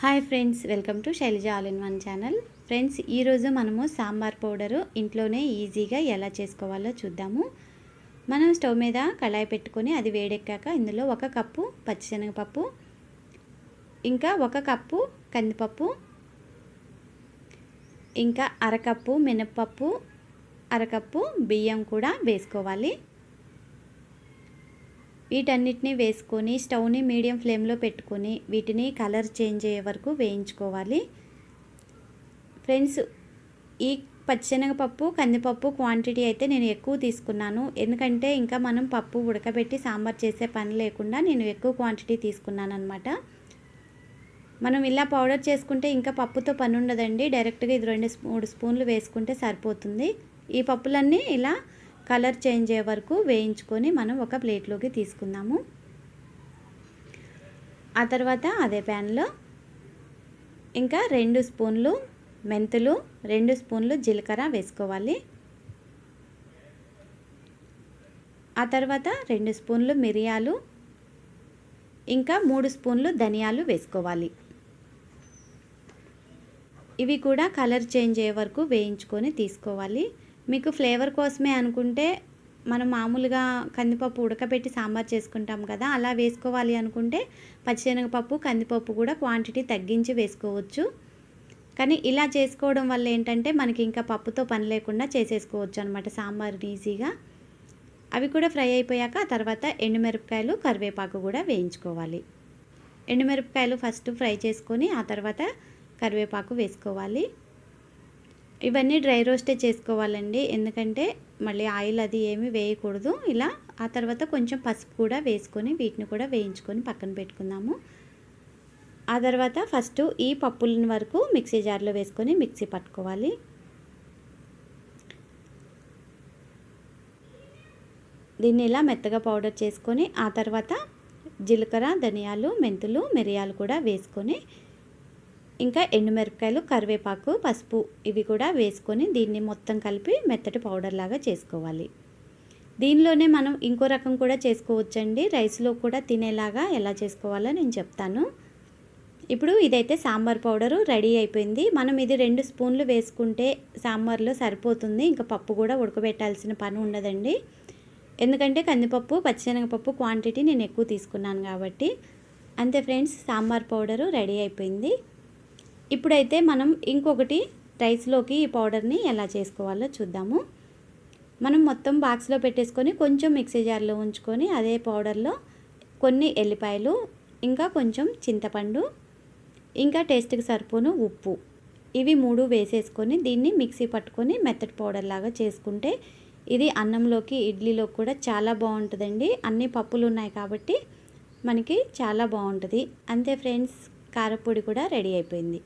Hi friends welcome to Shailaja all in one channel. Friends ఈరోజు మనము sambar powder ఇంట్లోనే ఈజీగా ఎలా చేసుకోవాలో చూద్దాము. మనం స్టవ్ మీద కళాయి పెట్టుకొని అది వేడెక్కాక ఇందులో ఒక కప్పు పచ్చిశనగపప్పు ఇంకా ఒక కప్పు కందిపప్పు ఇంకా అరకప్పు మినప్పప్పు అరకప్పు బియ్యం కూడా వేసుకోవాలి. వీటన్నిటిని వేసుకొని స్టవ్ని మీడియం ఫ్లేమ్లో పెట్టుకొని వీటిని కలర్ చేంజ్ అయ్యే వరకు వేయించుకోవాలి. ఫ్రెండ్స్ ఈ పచ్చిశనగపప్పు కందిపప్పు క్వాంటిటీ అయితే నేను ఎక్కువ తీసుకున్నాను. ఎందుకంటే ఇంకా మనం పప్పు ఉడకబెట్టి సాంబార్ చేసే పని లేకుండా నేను ఎక్కువ క్వాంటిటీ తీసుకున్నాను అనమాట మనం ఇలా పౌడర్ చేసుకుంటే ఇంకా పప్పుతో పని ఉండదండి. డైరెక్ట్గా ఇది రెండు మూడు స్పూన్లు వేసుకుంటే సరిపోతుంది. ఈ పప్పులన్నీ ఇలా కలర్ చేంజ్ అయ్యే వరకు వేయించుకొని మనం ఒక ప్లేట్లోకి తీసుకుందాము. ఆ తర్వాత అదే ప్యాన్లో ఇంకా రెండు స్పూన్లు మెంతులు రెండు స్పూన్లు జీలకర్ర వేసుకోవాలి. ఆ తర్వాత రెండు స్పూన్లు మిరియాలు ఇంకా మూడు స్పూన్లు ధనియాలు వేసుకోవాలి. ఇవి కూడా కలర్ చేంజ్ అయ్యే వరకు వేయించుకొని తీసుకోవాలి. మీకు ఫ్లేవర్ కోసమే అనుకుంటే మనం మామూలుగా కందిపప్పు ఉడకబెట్టి సాంబార్ చేసుకుంటాం కదా అలా వేసుకోవాలి అనుకుంటే పచ్చిశనగపప్పు కందిపప్పు కూడా క్వాంటిటీ తగ్గించి వేసుకోవచ్చు. కానీ ఇలా చేసుకోవడం వల్ల ఏంటంటే మనకి ఇంకా పప్పుతో పని లేకుండా చేసేసుకోవచ్చు అనమాట సాంబార్ ఈజీగా. అవి కూడా ఫ్రై అయిపోయాక తర్వాత ఎండుమిరపకాయలు కరివేపాకు కూడా వేయించుకోవాలి. ఎండుమిరపకాయలు ఫస్ట్ ఫ్రై చేసుకొని ఆ తర్వాత కరివేపాకు వేసుకోవాలి. ఇవన్నీ డ్రై రోస్టే చేసుకోవాలండి. ఎందుకంటే మళ్ళీ ఆయిల్ అది ఏమీ వేయకూడదు. ఇలా ఆ తర్వాత కొంచెం పసుపు కూడా వేసుకొని వీటిని కూడా వేయించుకొని పక్కన పెట్టుకుందాము. ఆ తర్వాత ఫస్ట్ ఈ పప్పుల వరకు మిక్సీ జార్లో వేసుకొని మిక్సీ పట్టుకోవాలి. దీన్ని ఇలా మెత్తగా పౌడర్ చేసుకొని ఆ తర్వాత జీలకర్ర ధనియాలు మెంతులు మిరియాలు కూడా వేసుకొని ఇంకా ఎండుమిరపకాయలు కరివేపాకు పసుపు ఇవి కూడా వేసుకొని దీన్ని మొత్తం కలిపి మెత్తటి పౌడర్ లాగా చేసుకోవాలి. దీనిలోనే మనం ఇంకో రకం కూడా చేసుకోవచ్చండి. రైస్లో కూడా తినేలాగా ఎలా చేసుకోవాలో నేను చెప్తాను. ఇప్పుడు ఇదైతే సాంబార్ పౌడరు రెడీ అయిపోయింది. మనం ఇది రెండు స్పూన్లు వేసుకుంటే సాంబార్లో సరిపోతుంది. ఇంకా పప్పు కూడా ఉడకబెట్టాల్సిన పని ఉండదండి. ఎందుకంటే కందిపప్పు పచ్చిశనగపప్పు క్వాంటిటీ నేను ఎక్కువ తీసుకున్నాను కాబట్టి. అంతే ఫ్రెండ్స్ సాంబార్ పౌడరు రెడీ అయిపోయింది. ఇప్పుడైతే మనం ఇంకొకటి రైస్లోకి ఈ పౌడర్ని ఎలా చేసుకోవాలో చూద్దాము. మనం మొత్తం బాక్స్లో పెట్టేసుకొని కొంచెం మిక్సీ జార్లో ఉంచుకొని అదే పౌడర్లో కొన్ని ఎల్లిపాయలు ఇంకా కొంచెం చింతపండు ఇంకా టేస్ట్కి సరిపోను ఉప్పు. ఇవి మూడు వేసేసుకొని దీన్ని మిక్సీ పట్టుకొని మెత్తటి పౌడర్ లాగా చేసుకుంటే ఇది అన్నంలోకి ఇడ్లీలోకి కూడా చాలా బాగుంటుందండి. అన్ని పప్పులు ఉన్నాయి కాబట్టి మనకి చాలా బాగుంటుంది. అంతే ఫ్రెండ్స్ కారపొడి కూడా రెడీ అయిపోయింది.